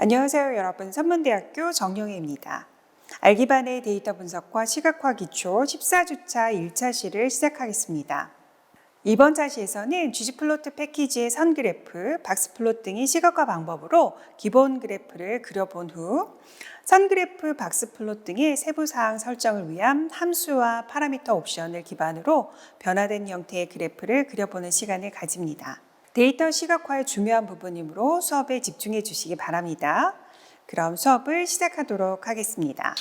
안녕하세요 여러분 선문대학교 정영희입니다. 알기반의 데이터 분석과 시각화 기초 14주차 1차 시를 시작하겠습니다. 이번 차시에서는 gg플로트 패키지의 선 그래프, 박스 플롯 등의 시각화 방법으로 기본 그래프를 그려본 후 선 그래프, 박스 플롯 등의 세부 사항 설정을 위한 함수와 파라미터 옵션을 기반으로 변화된 형태의 그래프를 그려보는 시간을 가집니다. 데이터 시각화의 중요한 부분이므로 수업에 집중해 주시기 바랍니다. 그럼 수업을 시작하도록 하겠습니다.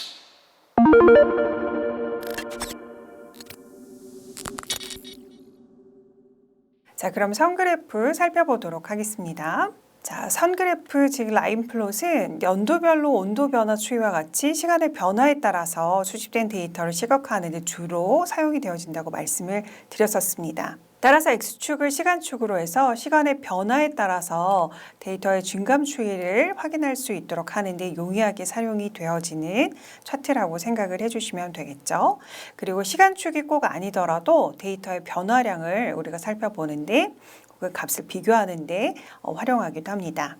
자, 그럼 선 그래프 살펴보도록 하겠습니다. 자, 선 그래프 즉 라인 플롯은 연도별로 온도 변화 추이와 같이 시간의 변화에 따라서 수집된 데이터를 시각화하는 데 주로 사용이 되어진다고 말씀을 드렸었습니다. 따라서 X축을 시간축으로 해서 시간의 변화에 따라서 데이터의 증감 추이를 확인할 수 있도록 하는데 용이하게 사용이 되어지는 차트라고 생각을 해주시면 되겠죠. 그리고 시간축이 꼭 아니더라도 데이터의 변화량을 우리가 살펴보는데 그 값을 비교하는데 어, 활용하기도 합니다.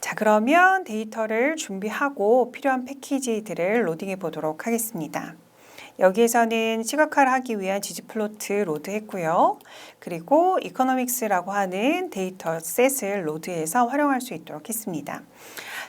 자, 그러면 데이터를 준비하고 필요한 패키지들을 로딩해 보도록 하겠습니다. 여기에서는 시각화를 하기 위한 지지플로트 로드했고요. 그리고 이코노믹스라고 하는 데이터 셋을 로드해서 활용할 수 있도록 했습니다.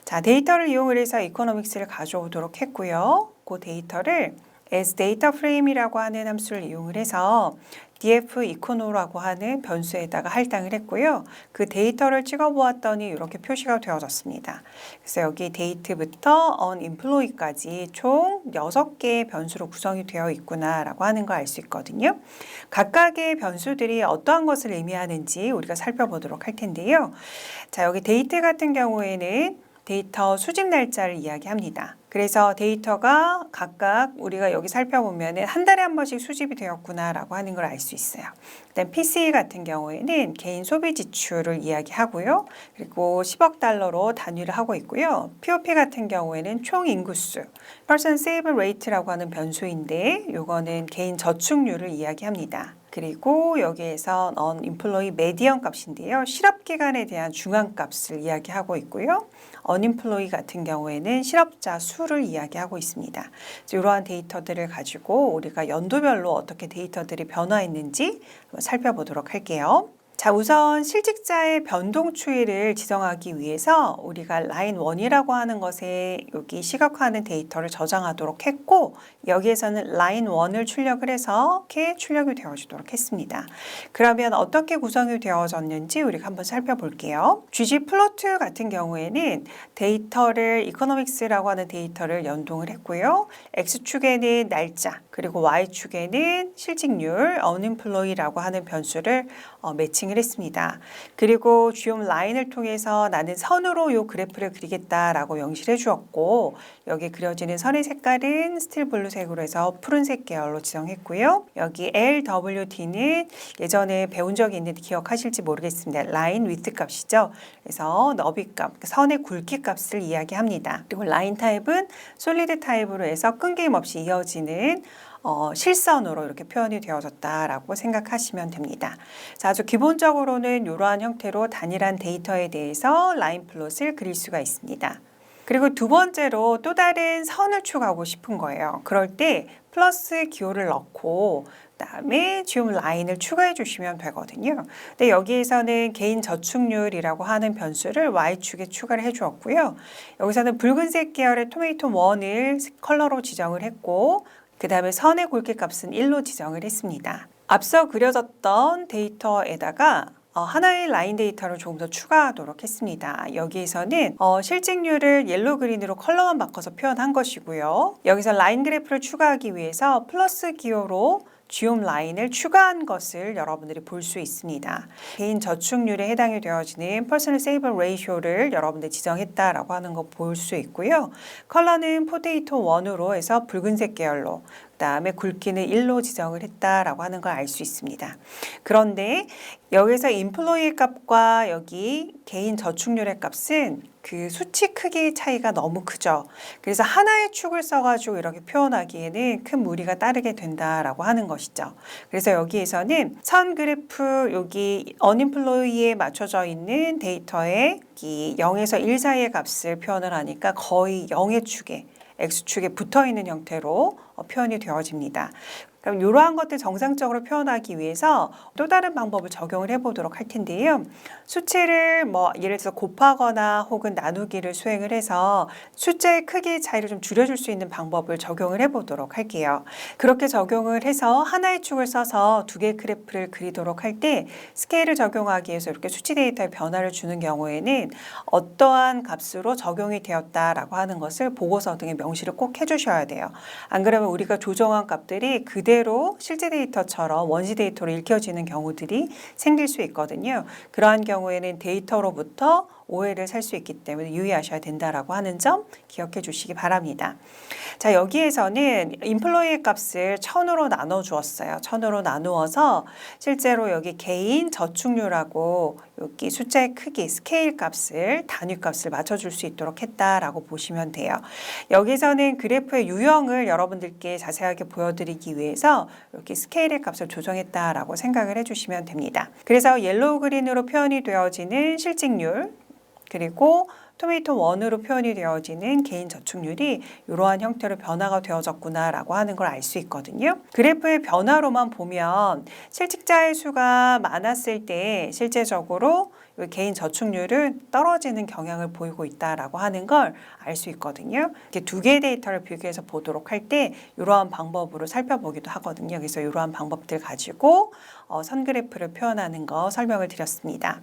자, 데이터를 이용을 해서 이코노믹스를 가져오도록 했고요. 그 데이터를 as data frame이라고 하는 함수를 이용을 해서 df 이코노라고 하는 변수에다가 할당을 했고요. 그 데이터를 찍어 보았더니 이렇게 표시가 되어졌습니다. 그래서 여기 데이트부터 on employee까지 총 6개의 변수로 구성이 되어 있구나라고 하는 걸 알 수 있거든요. 각각의 변수들이 어떠한 것을 의미하는지 우리가 살펴보도록 할 텐데요. 자, 여기 데이트 같은 경우에는 데이터 수집 날짜를 이야기합니다. 그래서 데이터가 각각 우리가 여기 살펴보면 한 달에 한 번씩 수집이 되었구나라고 하는 걸 알 수 있어요. 일단 PC 같은 경우에는 개인 소비 지출을 이야기하고요. 그리고 10억 달러로 단위를 하고 있고요. POP 같은 경우에는 총 인구수, Person Save Rate라고 하는 변수인데 이거는 개인 저축률을 이야기합니다. 그리고 여기에서 non employee median 값인데요. 실업 기간에 대한 중앙 값을 이야기하고 있고요. Unemployee 같은 경우에는 실업자 수를 이야기하고 있습니다. 이러한 데이터들을 가지고 우리가 연도별로 어떻게 데이터들이 변화했는지 살펴보도록 할게요. 자, 우선 실직자의 변동 추이를 지정하기 위해서 우리가 라인 1이라고 하는 것에 여기 시각화하는 데이터를 저장하도록 했고 여기에서는 라인 1을 출력을 해서 이렇게 출력이 되어지도록 했습니다. 그러면 어떻게 구성이 되어졌는지 우리가 한번 살펴볼게요. GG 플로트 같은 경우에는 데이터를 이코노믹스라고 하는 데이터를 연동을 했고요. X축에는 날짜 그리고 Y축에는 실직률, unemployee라고 하는 변수를 어, 매칭을 했습니다. 그리고 주요 라인을 통해서 나는 선으로 요 그래프를 그리겠다라고 명시해 주었고 여기 그려지는 선의 색깔은 스틸 블루색으로 해서 푸른색 계열로 지정했고요. 여기 LWD는 예전에 배운 적이 있는데 기억하실지 모르겠습니다. 라인 위트 값이죠. 그래서 너비 값, 선의 굵기 값을 이야기합니다. 그리고 라인 타입은 솔리드 타입으로 해서 끊김 없이 이어지는 어, 실선으로 이렇게 표현이 되어졌다라고 생각하시면 됩니다. 자, 아주 기본적으로는 이러한 형태로 단일한 데이터에 대해서 라인 플롯을 그릴 수가 있습니다. 그리고 두 번째로 또 다른 선을 추가하고 싶은 거예요. 그럴 때 플러스 기호를 넣고 그다음에 지움 라인을 추가해 주시면 되거든요. 근데 여기에서는 개인 저축률이라고 하는 변수를 y축에 추가를 해 주었고요. 여기서는 붉은색 계열의 토메이토 1을 컬러로 지정을 했고 그 다음에 선의 굵기 값은 1로 지정을 했습니다. 앞서 그려졌던 데이터에다가 어, 하나의 라인 데이터를 조금 더 추가하도록 했습니다. 여기에서는 어, 실직률을 옐로 그린으로 컬러만 바꿔서 표현한 것이고요. 여기서 라인 그래프를 추가하기 위해서 플러스 기호로 쥐옴 라인을 추가한 것을 여러분들이 볼 수 있습니다. 개인 저축률에 해당이 되어지는 퍼스널 세이브 레이쇼를 여러분들 지정했다라고 하는 거 볼 수 있고요. 컬러는 포테이토 원으로 해서 붉은색 계열로 그다음에 굵기는 1로 지정을 했다라고 하는 걸 알 수 있습니다. 그런데 여기서 인플로이 값과 여기 개인 저축률의 값은 그 수치 크기 차이가 너무 크죠. 그래서 하나의 축을 써가지고 이렇게 표현하기에는 큰 무리가 따르게 된다라고 하는 것이죠. 그래서 여기에서는 선 그래프 여기 언인플로이에 맞춰져 있는 데이터의 이 0에서 1 사이의 값을 표현을 하니까 거의 0의 축에 X축에 붙어 있는 형태로 어, 표현이 되어집니다. 그럼 이러한 것들 정상적으로 표현하기 위해서 또 다른 방법을 적용을 해보도록 할 텐데요. 수치를 뭐 예를 들어서 곱하거나 혹은 나누기를 수행을 해서 숫자의 크기 차이를 좀 줄여줄 수 있는 방법을 적용을 해보도록 할게요. 그렇게 적용을 해서 하나의 축을 써서 두 개의 그래프를 그리도록 할 때 스케일을 적용하기 위해서 이렇게 수치 데이터에 변화를 주는 경우에는 어떠한 값으로 적용이 되었다라고 하는 것을 보고서 등에 명시를 꼭 해주셔야 돼요. 안 그러면 우리가 조정한 값들이 그대로 실제 데이터처럼 원시 데이터로 읽혀지는 경우들이 생길 수 있거든요. 그러한 경우에는 데이터로부터 오해를 살 수 있기 때문에 유의하셔야 된다라고 하는 점 기억해 주시기 바랍니다. 자, 여기에서는 인플로이의 값을 천으로 나눠 주었어요. 천으로 나누어서 실제로 여기 개인 저축률하고 여기 숫자의 크기, 스케일 값을 단위 값을 맞춰 줄 수 있도록 했다라고 보시면 돼요. 여기서는 그래프의 유형을 여러분들께 자세하게 보여드리기 위해서 이렇게 스케일의 값을 조정했다라고 생각을 해주시면 됩니다. 그래서 옐로우 그린으로 표현이 되어지는 실직률 그리고 토메이토 원으로 표현이 되어지는 개인 저축률이 이러한 형태로 변화가 되어졌구나라고 하는 걸 알 수 있거든요. 그래프의 변화로만 보면 실직자의 수가 많았을 때 실제적으로 개인 저축률은 떨어지는 경향을 보이고 있다라고 하는 걸 알 수 있거든요. 이렇게 두 개의 데이터를 비교해서 보도록 할 때 이러한 방법으로 살펴보기도 하거든요. 그래서 이러한 방법들 가지고 어, 선 그래프를 표현하는 거 설명을 드렸습니다.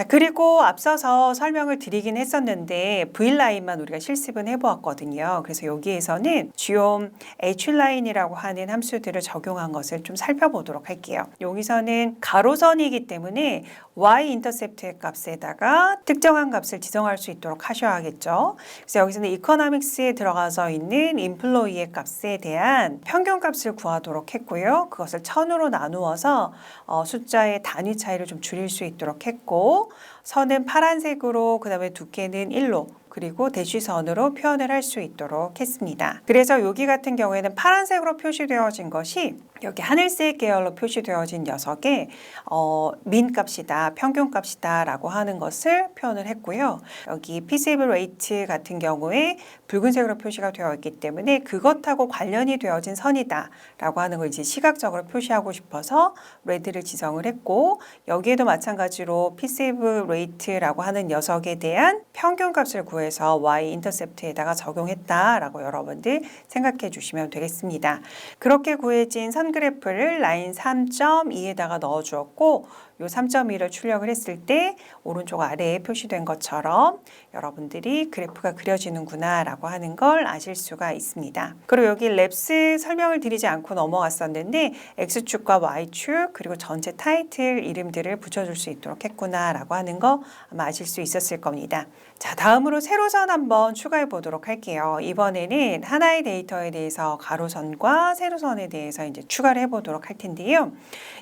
자, 그리고 앞서서 설명을 드리긴 했었는데 V라인만 우리가 실습은 해보았거든요. 그래서 여기에서는 쥐옴 H라인이라고 하는 함수들을 적용한 것을 좀 살펴보도록 할게요. 여기서는 가로선이기 때문에 Y 인터셉트의 값에다가 특정한 값을 지정할 수 있도록 하셔야겠죠. 그래서 여기서는 이코노믹스에 들어가서 있는 인플로이의 값에 대한 평균 값을 구하도록 했고요. 그것을 천으로 나누어서 어, 숫자의 단위 차이를 좀 줄일 수 있도록 했고 선은 파란색으로 그다음에 두께는 1로 그리고 대쉬선으로 표현을 할 수 있도록 했습니다. 그래서 여기 같은 경우에는 파란색으로 표시되어진 것이 여기 하늘색 계열로 표시되어진 녀석의 어, 민 값이다, 평균 값이다 라고 하는 것을 표현을 했고요. 여기 피세이블 레이트 같은 경우에 붉은색으로 표시가 되어 있기 때문에 그것하고 관련이 되어진 선이다 라고 하는 걸 이제 시각적으로 표시하고 싶어서 레드를 지정을 했고 여기에도 마찬가지로 피세이블 레이트라고 하는 녀석에 대한 평균 값을 구해서 y 인터셉트에다가 적용했다라고 여러분들 생각해 주시면 되겠습니다. 그렇게 구해진 선 그래프를 라인 3.2에다가 넣어 주었고 요 3.2를 출력을 했을 때 오른쪽 아래에 표시된 것처럼 여러분들이 그래프가 그려지는구나 라고 하는 걸 아실 수가 있습니다. 그리고 여기 랩스 설명을 드리지 않고 넘어갔었는데 X축과 Y축 그리고 전체 타이틀 이름들을 붙여줄 수 있도록 했구나 라고 하는 거 아마 아실 수 있었을 겁니다. 자, 다음으로 세로선 한번 추가해 보도록 할게요. 이번에는 하나의 데이터에 대해서 가로선과 세로선에 대해서 이제 추가를 해 보도록 할 텐데요.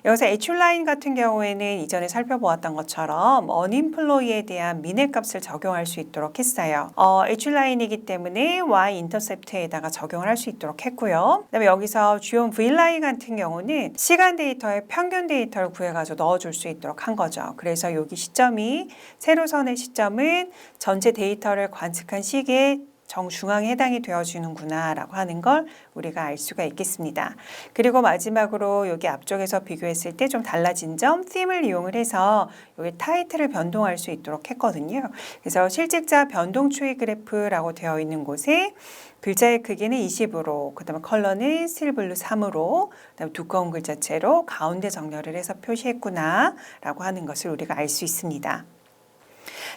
여기서 H라인 같은 경우에는 이전에 살펴보았던 것처럼 언인플로이에 대한 미네 값을 적용할 수 있도록 했어요. 어, H라인이기 때문에 Y 인터셉트에다가 적용을 할 수 있도록 했고요. 그다음에 여기서 주요 V라인 같은 경우는 시간 데이터의 평균 데이터를 구해가지고 넣어줄 수 있도록 한 거죠. 그래서 여기 시점이 세로선의 시점은 전체 데이터를 관측한 시기에 정중앙에 해당이 되어주는구나 라고 하는 걸 우리가 알 수가 있겠습니다. 그리고 마지막으로 여기 앞쪽에서 비교했을 때 좀 달라진 점 them을 이용을 해서 여기 타이틀을 변동할 수 있도록 했거든요. 그래서 실직자 변동 추이 그래프라고 되어 있는 곳에 글자의 크기는 20으로, 그 다음에 컬러는 스틸블루 3으로, 그 다음에 두꺼운 글자체로 가운데 정렬을 해서 표시했구나 라고 하는 것을 우리가 알 수 있습니다.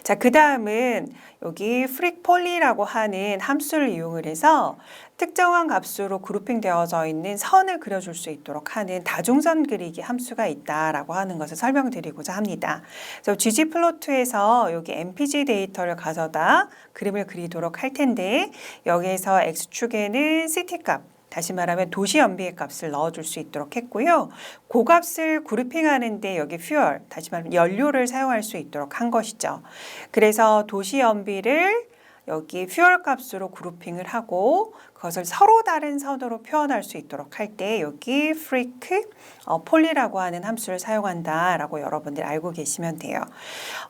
자, 그 다음은 여기 프릭폴리라고 하는 함수를 이용을 해서 특정한 값으로 그룹핑 되어져 있는 선을 그려줄 수 있도록 하는 다중선 그리기 함수가 있다라고 하는 것을 설명드리고자 합니다. 그래서 gg플로트에서 여기 mpg 데이터를 가져다 그림을 그리도록 할 텐데 여기에서 x축에는 ct 값 다시 말하면 도시 연비의 값을 넣어줄 수 있도록 했고요. 그 값을 그룹핑하는데 여기 fuel, 다시 말하면 연료를 사용할 수 있도록 한 것이죠. 그래서 도시 연비를 여기 fuel 값으로 그룹핑을 하고 그것을 서로 다른 선으로 표현할 수 있도록 할 때 여기 freak 어, 폴리라고 하는 함수를 사용한다라고 여러분들 알고 계시면 돼요.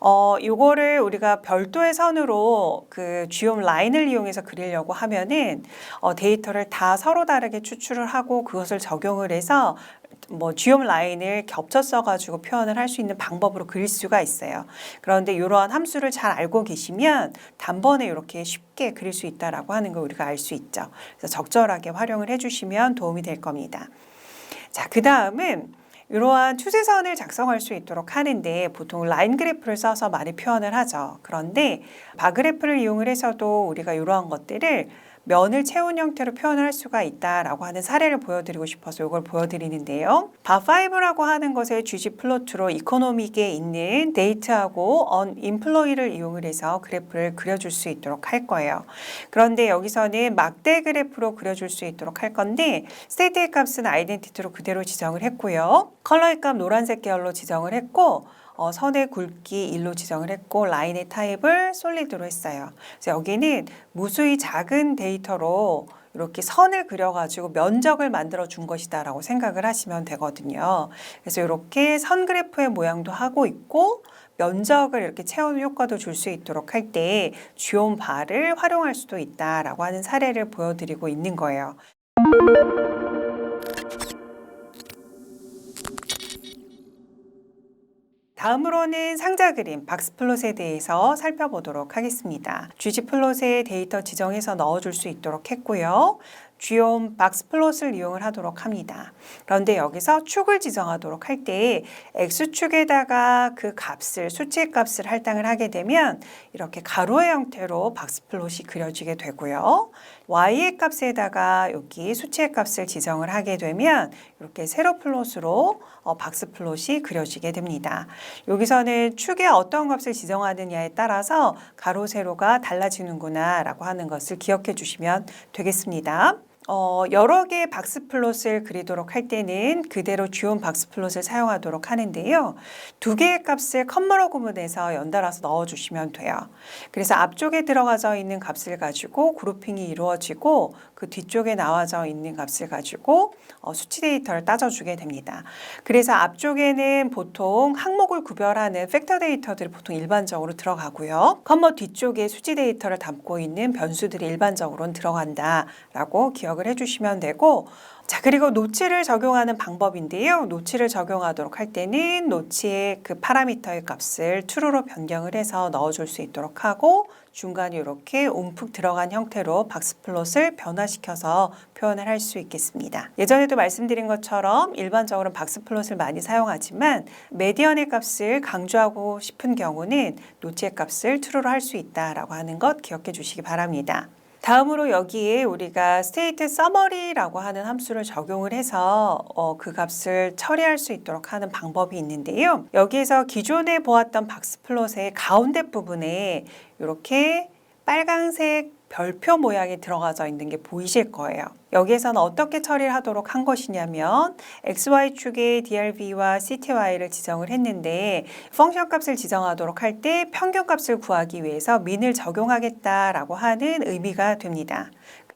어, 요거를 우리가 별도의 선으로 그 주요 라인을 이용해서 그리려고 하면은 어, 데이터를 다 서로 다르게 추출을 하고 그것을 적용을 해서 뭐 주요 라인을 겹쳐 써가지고 표현을 할 수 있는 방법으로 그릴 수가 있어요. 그런데 이러한 함수를 잘 알고 계시면 단번에 이렇게 쉽게 그릴 수 있다라고 하는 걸 우리가 알 수 있죠. 그래서 적절하게 활용을 해주시면 도움이 될 겁니다. 자, 그 다음은 이러한 추세선을 작성할 수 있도록 하는데 보통 라인 그래프를 써서 많이 표현을 하죠. 그런데 바그래프를 이용을 해서도 우리가 이러한 것들을 면을 채운 형태로 표현을 할 수가 있다라고 하는 사례를 보여드리고 싶어서 이걸 보여드리는데요. 바5라고 하는 것의 GG 플로트로 이코노믹에 있는 데이트하고 언 인플로이를 이용을 해서 그래프를 그려줄 수 있도록 할 거예요. 그런데 여기서는 막대 그래프로 그려줄 수 있도록 할 건데 스테이트의 값은 아이덴티티로 그대로 지정을 했고요. 컬러의 값 노란색 계열로 지정을 했고 어, 선의 굵기 1로 지정을 했고 라인의 타입을 솔리드로 했어요. 그래서 여기는 무수히 작은 데이터로 이렇게 선을 그려가지고 면적을 만들어 준 것이다라고 생각을 하시면 되거든요. 그래서 이렇게 선 그래프의 모양도 하고 있고 면적을 이렇게 채우는 효과도 줄 수 있도록 할 때 주온 바를 활용할 수도 있다라고 하는 사례를 보여드리고 있는 거예요. 다음으로는 상자 그림 박스 플롯에 대해서 살펴보도록 하겠습니다. GG플롯에 데이터 지정해서 넣어줄 수 있도록 했고요. 쥐온 박스 플롯을 이용을 하도록 합니다. 그런데 여기서 축을 지정하도록 할 때 x축에다가 그 값을 수치의 값을 할당을 하게 되면 이렇게 가로의 형태로 박스 플롯이 그려지게 되고요. Y의 값에다가 여기 수치의 값을 지정을 하게 되면 이렇게 세로 플롯으로 어, 박스 플롯이 그려지게 됩니다. 여기서는 축에 어떤 값을 지정하느냐에 따라서 가로 세로가 달라지는구나 라고 하는 것을 기억해 주시면 되겠습니다. 어, 여러 개의 박스 플롯을 그리도록 할 때는 그대로 주온 박스 플롯을 사용하도록 하는데요. 두 개의 값을 컴머러 구문에서 연달아서 넣어주시면 돼요. 그래서 앞쪽에 들어가져 있는 값을 가지고 그룹핑이 이루어지고 그 뒤쪽에 나와져 있는 값을 가지고 어, 수치 데이터를 따져주게 됩니다. 그래서 앞쪽에는 보통 항목을 구별하는 팩터 데이터들이 보통 일반적으로 들어가고요. 컴머 뒤쪽에 수치 데이터를 담고 있는 변수들이 일반적으로는 들어간다라고 기억 기억을 해주시면 되고 자 그리고 노치를 적용하는 방법인데요. 노치를 적용하도록 할 때는 노치의 그 파라미터의 값을 true로 변경을 해서 넣어줄 수 있도록 하고 중간에 이렇게 움푹 들어간 형태로 박스플롯을 변화시켜서 표현을 할 수 있겠습니다. 예전에도 말씀드린 것처럼 일반적으로 박스플롯을 많이 사용하지만 메디언의 값을 강조하고 싶은 경우는 노치의 값을 true로 할 수 있다라고 하는 것 기억해 주시기 바랍니다. 다음으로 여기에 우리가 state summary라고 하는 함수를 적용을 해서 어, 그 값을 처리할 수 있도록 하는 방법이 있는데요. 여기에서 기존에 보았던 박스 플롯의 가운데 부분에 이렇게 빨강색 별표 모양이 들어가져 있는 게 보이실 거예요. 여기에서는 어떻게 처리를 하도록 한 것이냐면 XY축의 DRV와 CTY를 지정을 했는데 펑션 값을 지정하도록 할 때 평균 값을 구하기 위해서 민을 적용하겠다라고 하는 의미가 됩니다.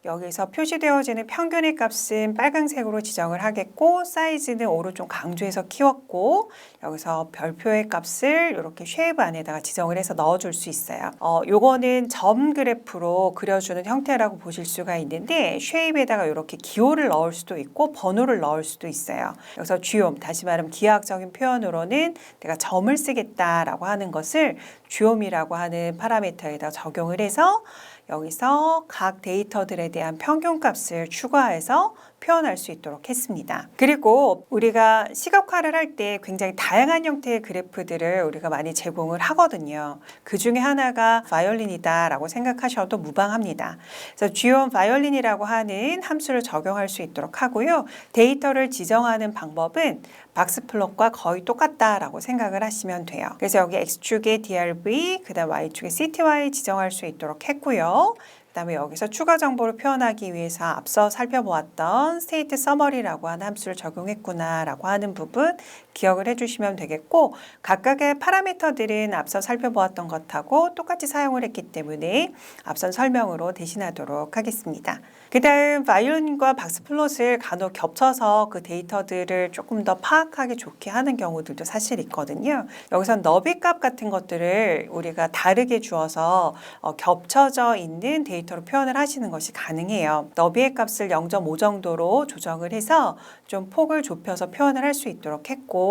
여기서 표시되어지는 평균의 값은 빨간색으로 지정을 하겠고 사이즈는 좀 강조해서 키웠고 여기서 별표의 값을 이렇게 쉐이브 안에다가 지정을 해서 넣어줄 수 있어요. 어, 요거는 점 그래프로 그려주는 형태라고 보실 수가 있는데 쉐이브에다가 이렇게 기호를 넣을 수도 있고 번호를 넣을 수도 있어요. 여기서 쥐옴 다시 말하면 기하학적인 표현으로는 내가 점을 쓰겠다라고 하는 것을 쥐옴이라고 하는 파라미터에다 적용을 해서 여기서 각 데이터들에 대한 평균값을 추가해서 표현할 수 있도록 했습니다. 그리고 우리가 시각화를 할 때 굉장히 다양한 형태의 그래프들을 우리가 많이 제공을 하거든요. 그 중에 하나가 바이올린이다라고 생각하셔도 무방합니다. 그래서 G1 바이올린이라고 하는 함수를 적용할 수 있도록 하고요. 데이터를 지정하는 방법은 박스 플롯과 거의 똑같다라고 생각을 하시면 돼요. 그래서 여기 X축에 DRV, 그 다음 Y축에 CTY 지정할 수 있도록 했고요. 그다음에 여기서 추가 정보를 표현하기 위해서 앞서 살펴보았던 state summary라고 하는 함수를 적용했구나라고 하는 부분 기억을 해주시면 되겠고 각각의 파라미터들은 앞서 살펴보았던 것하고 똑같이 사용을 했기 때문에 앞선 설명으로 대신하도록 하겠습니다. 그 다음 바이올린과 박스 플롯을 간혹 겹쳐서 그 데이터들을 조금 더 파악하기 좋게 하는 경우들도 사실 있거든요. 여기선 너비 값 같은 것들을 우리가 다르게 주어서 어, 겹쳐져 있는 데이터로 표현을 하시는 것이 가능해요. 너비의 값을 0.5 정도로 조정을 해서 좀 폭을 좁혀서 표현을 할 수 있도록 했고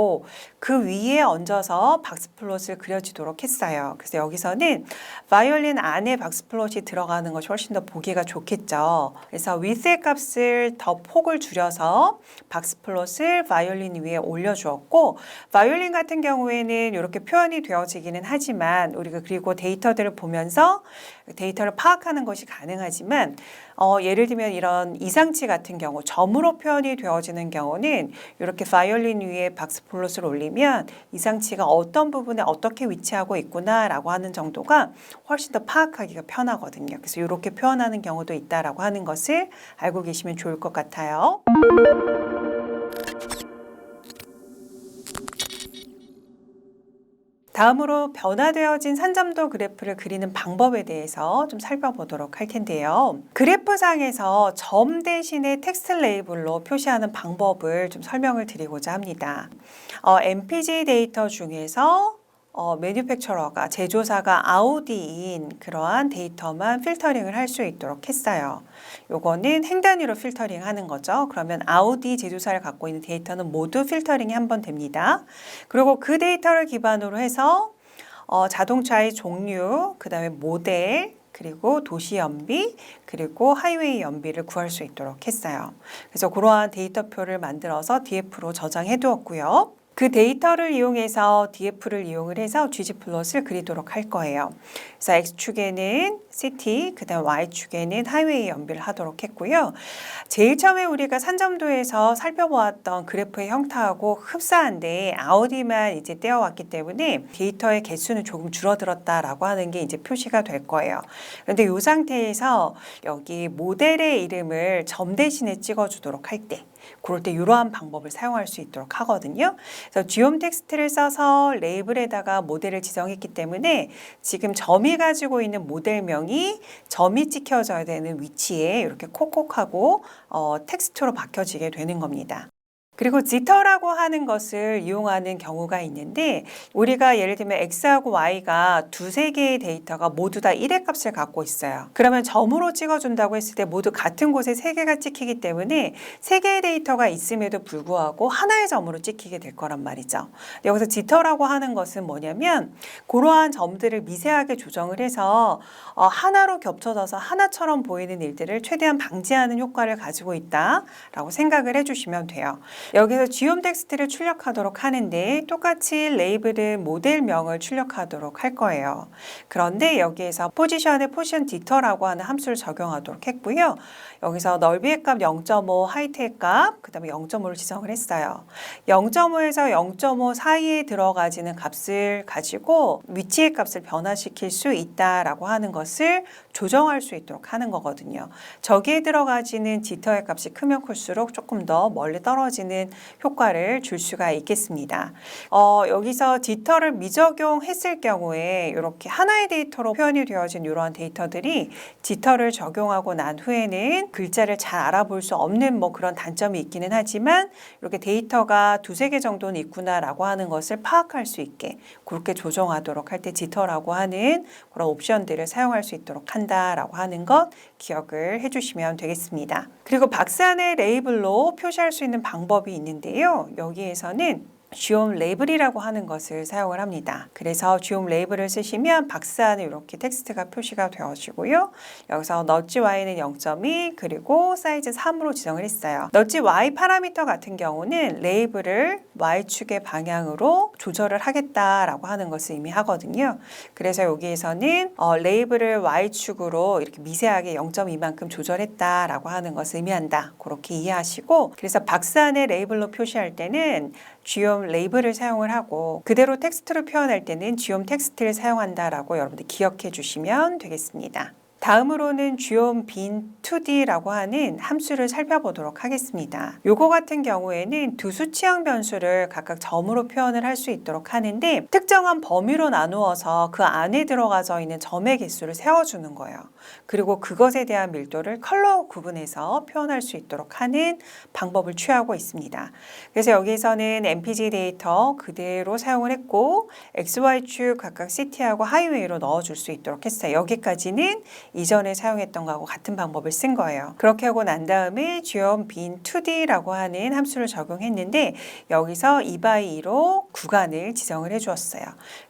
그 위에 얹어서 박스 플롯을 그려지도록 했어요. 그래서 여기서는 바이올린 안에 박스 플롯이 들어가는 것이 훨씬 더 보기가 좋겠죠. 그래서 위스의 값을 더 폭을 줄여서 박스 플롯을 바이올린 위에 올려주었고 바이올린 같은 경우에는 이렇게 표현이 되어지기는 하지만 우리가 그리고 데이터들을 보면서 데이터를 파악하는 것이 가능하지만 어, 예를 들면 이런 이상치 같은 경우 점으로 표현이 되어지는 경우는 이렇게 바이올린 위에 박스 플롯을 올리면 이상치가 어떤 부분에 어떻게 위치하고 있구나라고 하는 정도가 훨씬 더 파악하기가 편하거든요. 그래서 이렇게 표현하는 경우도 있다라고 하는 것을 알고 계시면 좋을 것 같아요. 다음으로 변화되어진 산점도 그래프를 그리는 방법에 대해서 좀 살펴보도록 할 텐데요. 그래프상에서 점 대신에 텍스트 레이블로 표시하는 방법을 좀 설명을 드리고자 합니다. 어, MPG 데이터 중에서 어, 매뉴팩처러가 제조사가 아우디인 그러한 데이터만 필터링을 할 수 있도록 했어요. 요거는 행 단위로 필터링 하는 거죠. 그러면 아우디 제조사를 갖고 있는 데이터는 모두 필터링이 한 번 됩니다. 그리고 그 데이터를 기반으로 해서 어, 자동차의 종류, 그 다음에 모델, 그리고 도시 연비, 그리고 하이웨이 연비를 구할 수 있도록 했어요. 그래서 그러한 데이터표를 만들어서 DF로 저장해 두었고요. 그 데이터를 이용해서 DF를 이용을 해서 GG 플롯을 그리도록 할 거예요. 그래서 X축에는 시티, 그 다음 Y축에는 하이웨이 연비를 하도록 했고요. 제일 처음에 우리가 산점도에서 살펴보았던 그래프의 형태하고 흡사한데 아우디만 이제 떼어왔기 때문에 데이터의 개수는 조금 줄어들었다라고 하는 게 이제 표시가 될 거예요. 그런데 이 상태에서 여기 모델의 이름을 점 대신에 찍어주도록 할 때. 그럴 때 이러한 방법을 사용할 수 있도록 하거든요. 그래서 지옴 텍스트를 써서 레이블에다가 모델을 지정했기 때문에 지금 점이 가지고 있는 모델명이 점이 찍혀져야 되는 위치에 이렇게 콕콕하고 어, 텍스트로 박혀지게 되는 겁니다. 그리고 지터라고 하는 것을 이용하는 경우가 있는데 우리가 예를 들면 x하고 y가 두세 개의 데이터가 모두 다 1의 값을 갖고 있어요. 그러면 점으로 찍어준다고 했을 때 모두 같은 곳에 세 개가 찍히기 때문에 세 개의 데이터가 있음에도 불구하고 하나의 점으로 찍히게 될 거란 말이죠. 여기서 지터라고 하는 것은 뭐냐면 그러한 점들을 미세하게 조정을 해서 어, 하나로 겹쳐져서 하나처럼 보이는 일들을 최대한 방지하는 효과를 가지고 있다라고 생각을 해주시면 돼요. 여기서 지움 텍스트를 출력하도록 하는데 똑같이 레이블은 모델명을 출력하도록 할 거예요. 그런데 여기에서 포지션에 포지션 디터라고 하는 함수를 적용하도록 했고요. 여기서 넓이의 값 0.5, 하이트의 값, 그 다음에 0.5를 지정을 했어요. 0.5에서 0.5 사이에 들어가지는 값을 가지고 위치의 값을 변화시킬 수 있다라고 하는 것을 조정할 수 있도록 하는 거거든요. 저기에 들어가지는 디터의 값이 크면 클수록 조금 더 멀리 떨어지는 효과를 줄 수가 있겠습니다. 어, 여기서 디터를 미적용했을 경우에 이렇게 하나의 데이터로 표현이 되어진 이러한 데이터들이 디터를 적용하고 난 후에는 글자를 잘 알아볼 수 없는 뭐 그런 단점이 있기는 하지만 이렇게 데이터가 두세 개 정도는 있구나라고 하는 것을 파악할 수 있게 그렇게 조정하도록 할때 지터라고 하는 그런 옵션들을 사용할 수 있도록 한다 라고 하는 것 기억을 해주시면 되겠습니다. 그리고 박스 안에 레이블로 표시할 수 있는 방법이 있는데요. 여기에서는 쥐옴 레이블이라고 하는 것을 사용을 합니다. 그래서 쥐옴 레이블을 쓰시면 박스 안에 이렇게 텍스트가 표시가 되어지고요. 여기서 넛지 Y는 0.2 그리고 사이즈 3으로 지정을 했어요. 넛지 Y 파라미터 같은 경우는 레이블을 Y축의 방향으로 조절을 하겠다라고 하는 것을 의미하거든요. 그래서 여기에서는 어, 레이블을 Y축으로 이렇게 미세하게 0.2만큼 조절했다라고 하는 것을 의미한다. 그렇게 이해하시고 그래서 박스 안에 레이블로 표시할 때는 쥐옴 레이블을 사용을 하고 그대로 텍스트로 표현할 때는 쥐옴 텍스트를 사용한다라고 여러분들 기억해 주시면 되겠습니다. 다음으로는 쥐옴 빈 2D라고 하는 함수를 살펴보도록 하겠습니다. 요거 같은 경우에는 두 수치형 변수를 각각 점으로 표현을 할 수 있도록 하는데 특정한 범위로 나누어서 그 안에 들어가져 있는 점의 개수를 세워주는 거예요. 그리고 그것에 대한 밀도를 컬러 구분해서 표현할 수 있도록 하는 방법을 취하고 있습니다. 그래서 여기서는 MPG 데이터 그대로 사용을 했고 XY축 각각 CT하고 하이웨이로 넣어줄 수 있도록 했어요. 여기까지는 이전에 사용했던 거하고 같은 방법을 쓴 거예요. 그렇게 하고 난 다음에 지원 빈 2D라고 하는 함수를 적용했는데 여기서 2by2로 구간을 지정을 해주었어요.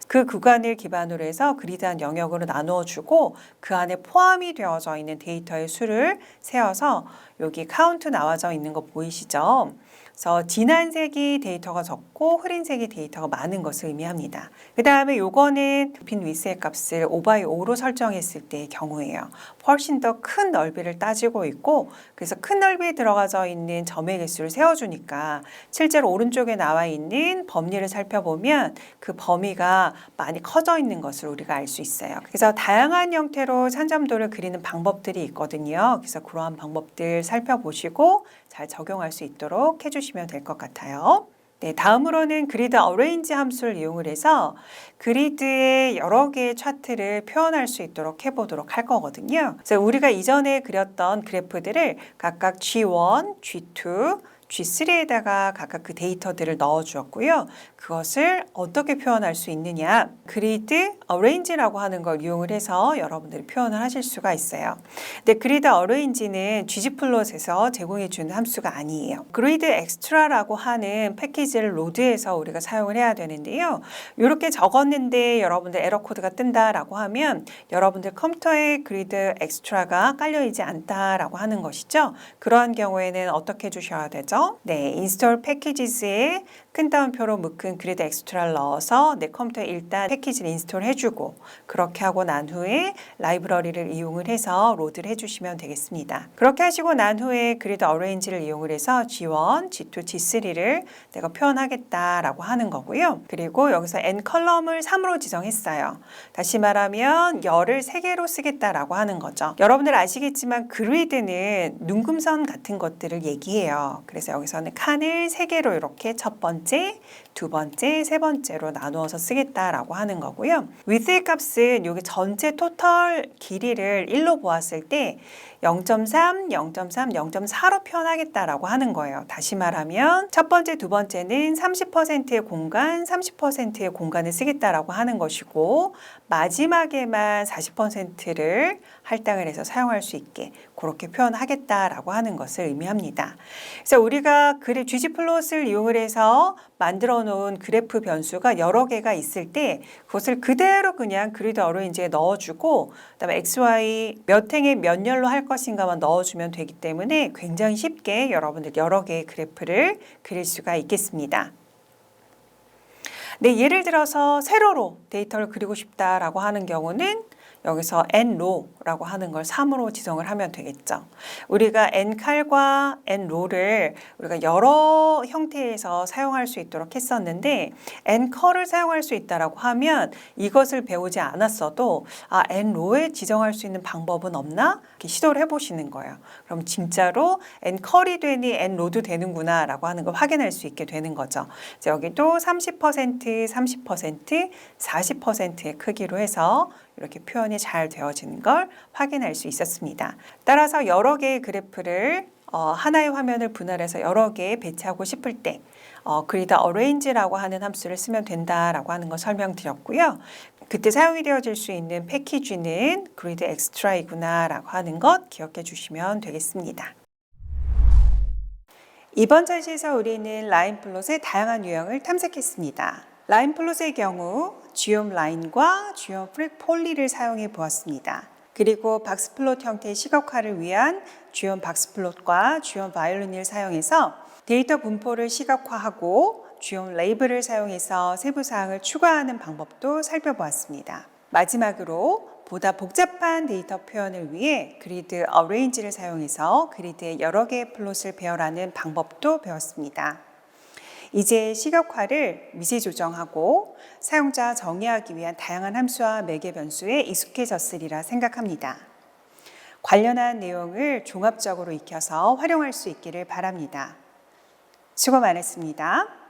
그 구간을 기반으로 해서 그리드한 영역으로 나누어 주고 그 안에 포함이 되어져 있는 데이터의 수를 세어서 여기 카운트 나와져 있는 거 보이시죠? 그래서 진한 색이 데이터가 적고 흐린 색이 데이터가 많은 것을 의미합니다. 그 다음에 요거는 빈 위스의 값을 5by5로 설정했을 때의 경우예요. 훨씬 더 큰 넓이를 따지고 있고 그래서 큰 넓이에 들어가져 있는 점의 개수를 세워주니까 실제로 오른쪽에 나와 있는 범위를 살펴보면 그 범위가 많이 커져 있는 것을 우리가 알 수 있어요. 그래서 다양한 형태로 산점도를 그리는 방법들이 있거든요. 그래서 그러한 방법들 살펴보시고 잘 적용할 수 있도록 해주시면 될 것 같아요. 네, 다음으로는 그리드 어레인지 함수를 이용을 해서 그리드의 여러 개의 차트를 표현할 수 있도록 해보도록 할 거거든요. 그래서 우리가 이전에 그렸던 그래프들을 각각 G1, G2, G3에다가 각각 그 데이터들을 넣어 주었고요. 그것을 어떻게 표현할 수 있느냐? 그리드 어레인지라고 하는 걸 이용을 해서 여러분들이 표현을 하실 수가 있어요. 근데 그리드 어레인지는 gg플롯에서 제공해 주는 함수가 아니에요. 그리드 엑스트라라고 하는 패키지를 로드해서 우리가 사용을 해야 되는데요. 이렇게 적었는데 여러분들 에러 코드가 뜬다라고 하면 여러분들 컴퓨터에 그리드 엑스트라가 깔려 있지 않다라고 하는 것이죠. 그러한 경우에는 어떻게 해 주셔야 되죠? 네, 인스톨 패키지스에 큰 따옴표로 묶은 그리드 엑스트라를 넣어서 내 컴퓨터에 일단 패키지를 인스톨 해주고 그렇게 하고 난 후에 라이브러리를 이용을 해서 로드를 해주시면 되겠습니다. 그렇게 하시고 난 후에 그리드 어레인지를 이용을 해서 G1, G2, G3를 내가 표현하겠다라고 하는 거고요. 그리고 여기서 n 컬럼을 3으로 지정했어요. 다시 말하면 열을 3개로 쓰겠다라고 하는 거죠. 여러분들 아시겠지만 그리드는 눈금선 같은 것들을 얘기해요. 그래서 여기서는 칸을 3개로 이렇게 첫 번째 두 번째, 세 번째로 나누어서 쓰겠다라고 하는 거고요. width의 값은 여기 전체 토탈 길이를 1로 보았을 때 0.3, 0.3, 0.4로 표현하겠다라고 하는 거예요. 다시 말하면 첫 번째, 두 번째는 30%의 공간, 30%의 공간을 쓰겠다라고 하는 것이고 마지막에만 40%를 할당을 해서 사용할 수 있게 그렇게 표현하겠다라고 하는 것을 의미합니다. 그래서 우리가 그래 쥐지플롯을 이용을 해서 만들어 놓은 그래프 변수가 여러 개가 있을 때 그것을 그대로 그냥 그리드 어레인지에 넣어주고 그다음에 XY 몇 행에 몇 열로 할 것인가만 넣어주면 되기 때문에 굉장히 쉽게 여러분들 여러 개의 그래프를 그릴 수가 있겠습니다. 네, 예를 들어서 세로로 데이터를 그리고 싶다라고 하는 경우는 여기서 n로라고 하는 걸 3으로 지정을 하면 되겠죠. 우리가 n칼과 n로를 우리가 여러 형태에서 사용할 수 있도록 했었는데 n컬을 사용할 수 있다라고 하면 이것을 배우지 않았어도 아 n로에 지정할 수 있는 방법은 없나? 이렇게 시도를 해보시는 거예요. 그럼 진짜로 n컬이 되니 n로도 되는구나 라고 하는 걸 확인할 수 있게 되는 거죠. 이제 여기도 30%, 30%, 40%의 크기로 해서 이렇게 표현이 잘 되어지는 걸 확인할 수 있었습니다. 따라서 여러 개의 그래프를 어, 하나의 화면을 분할해서 여러 개 배치하고 싶을 때 어, 그리드 어레인지라고 하는 함수를 쓰면 된다라고 하는 거 설명드렸고요. 그때 사용이 되어질 수 있는 패키지는 그리드 엑스트라이구나라고 하는 것 기억해 주시면 되겠습니다. 이번 전시에서 우리는 라인 플롯의 다양한 유형을 탐색했습니다. 라인 플롯의 경우 쥐옴 라인과 프릭 폴리를 사용해 보았습니다. 그리고 박스 플롯 형태의 시각화를 위한 쥐옴 박스 플롯과 쥐옴 바이올린을 사용해서 데이터 분포를 시각화하고 쥐옴 레이블을 사용해서 세부 사항을 추가하는 방법도 살펴보았습니다. 마지막으로 보다 복잡한 데이터 표현을 위해 그리드 어레인지를 사용해서 그리드의 여러 개의 플롯을 배열하는 방법도 배웠습니다. 이제 시각화를 미세 조정하고 사용자 정의하기 위한 다양한 함수와 매개 변수에 익숙해졌으리라 생각합니다. 관련한 내용을 종합적으로 익혀서 활용할 수 있기를 바랍니다. 수고 많았습니다.